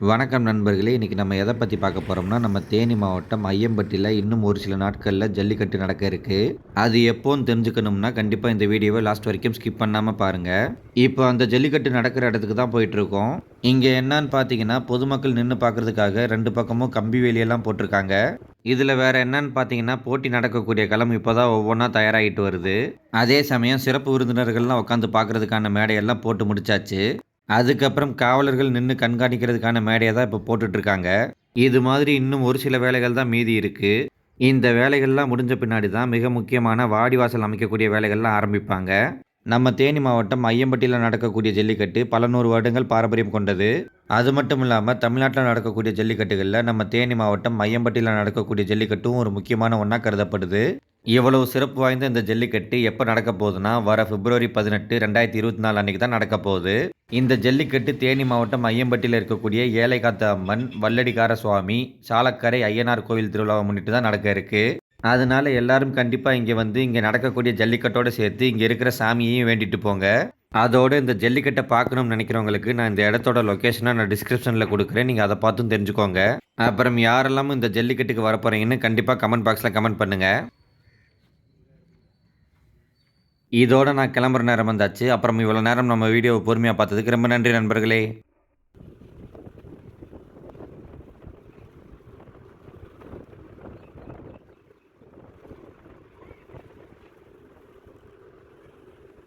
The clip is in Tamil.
வணக்கம் நண்பர்களே இன்றைக்கி நம்ம எதை பற்றி பார்க்க போகிறோம்னா நம்ம தேனி மாவட்டம் ஐயம்பட்டியில் இன்னும் ஒரு சில நாட்களில் ஜல்லிக்கட்டு நடக்க இருக்குது அது எப்போன்னு தெரிஞ்சுக்கணும்னா கண்டிப்பாக இந்த வீடியோவை லாஸ்ட் வரைக்கும் ஸ்கிப் பண்ணாமல் பாருங்கள் இப்போ அந்த ஜல்லிக்கட்டு நடக்கிற இடத்துக்கு தான் போயிட்டுருக்கோம். இங்கே என்னன்னு பார்த்தீங்கன்னா பொதுமக்கள் நின்று பார்க்குறதுக்காக ரெண்டு பக்கமும் கம்பி வேலியெல்லாம் போட்டிருக்காங்க. இதில் வேறு என்னன்னு பார்த்தீங்கன்னா போட்டி நடக்கக்கூடிய களம் இப்போ தான் ஒவ்வொன்றா தயாராகிட்டு வருது. அதே சமயம் சிறப்பு விருந்தினர்கள்லாம் உட்காந்து பார்க்குறதுக்கான மேடையெல்லாம் போட்டு முடிச்சாச்சு. அதுக்கப்புறம் காவலர்கள் நின்று கண்காணிக்கிறதுக்கான மேடையை தான் இப்போ போட்டுட்ருக்காங்க. இது மாதிரி இன்னும் ஒரு சில வேலைகள் தான் மீதி இருக்குது இந்த வேலைகள்லாம் முடிஞ்ச பின்னாடி தான் மிக முக்கியமான வாடிவாசல் அமைக்கக்கூடிய வேலைகள்லாம் ஆரம்பிப்பாங்க. நம்ம தேனி மாவட்டம் ஐயம்பட்டியில் நடக்கக்கூடிய ஜல்லிக்கட்டு பல நூறு வருடங்கள் பாரம்பரியம் கொண்டது. அது மட்டும் இல்லாமல் தமிழ்நாட்டில் நடக்கக்கூடிய ஜல்லிக்கட்டுகளில் நம்ம தேனி மாவட்டம் ஐயம்பட்டியில் நடக்கக்கூடிய ஜல்லிக்கட்டும் ஒரு முக்கியமான ஒன்றா கருதப்படுது. இவ்வளவு சிறப்பு வாய்ந்த இந்த ஜல்லிக்கட்டு எப்போ நடக்க போகுதுன்னா வர பிப்ரவரி பதினெட்டு ரெண்டாயிரத்தி இருபத்தி நாலு அன்றைக்கி தான் நடக்க போகுது. இந்த ஜல்லிக்கட்டு தேனி மாவட்டம் ஐயம்பட்டியில் இருக்கக்கூடிய ஏழைகாத்த அம்மன் வல்லடிகார சுவாமி சாலக்கரை ஐயனார் கோவில் திருவிழாவை முன்னிட்டு தான் நடக்க இருக்கு. அதனால எல்லாரும் கண்டிப்பாக இங்கே வந்து இங்கே நடக்கக்கூடிய ஜல்லிக்கட்டோடு சேர்த்து இங்கே இருக்கிற சாமியையும் வேண்டிட்டு போங்க. அதோடு இந்த ஜல்லிக்கட்டை பார்க்கணும்னு நினைக்கிறவங்களுக்கு நான் இந்த இடத்தோட லொக்கேஷனை நான் டிஸ்கிரிப்ஷனில் கொடுக்குறேன். நீங்கள் அதை பார்த்தும் தெரிஞ்சுக்கோங்க. அப்புறம் யாரெல்லாம் இந்த ஜல்லிக்கட்டுக்கு வர போகிறீங்கன்னு கண்டிப்பாக கமெண்ட் பாக்ஸில் கமெண்ட் பண்ணுங்கள் இதோட நான் கிளம்புற நேரம் வந்தாச்சு. அப்புறம் இவ்வளோ நேரம் நம்ம வீடியோவை பொறுமையாக பார்த்ததுக்கு ரொம்ப நன்றி நண்பர்களே.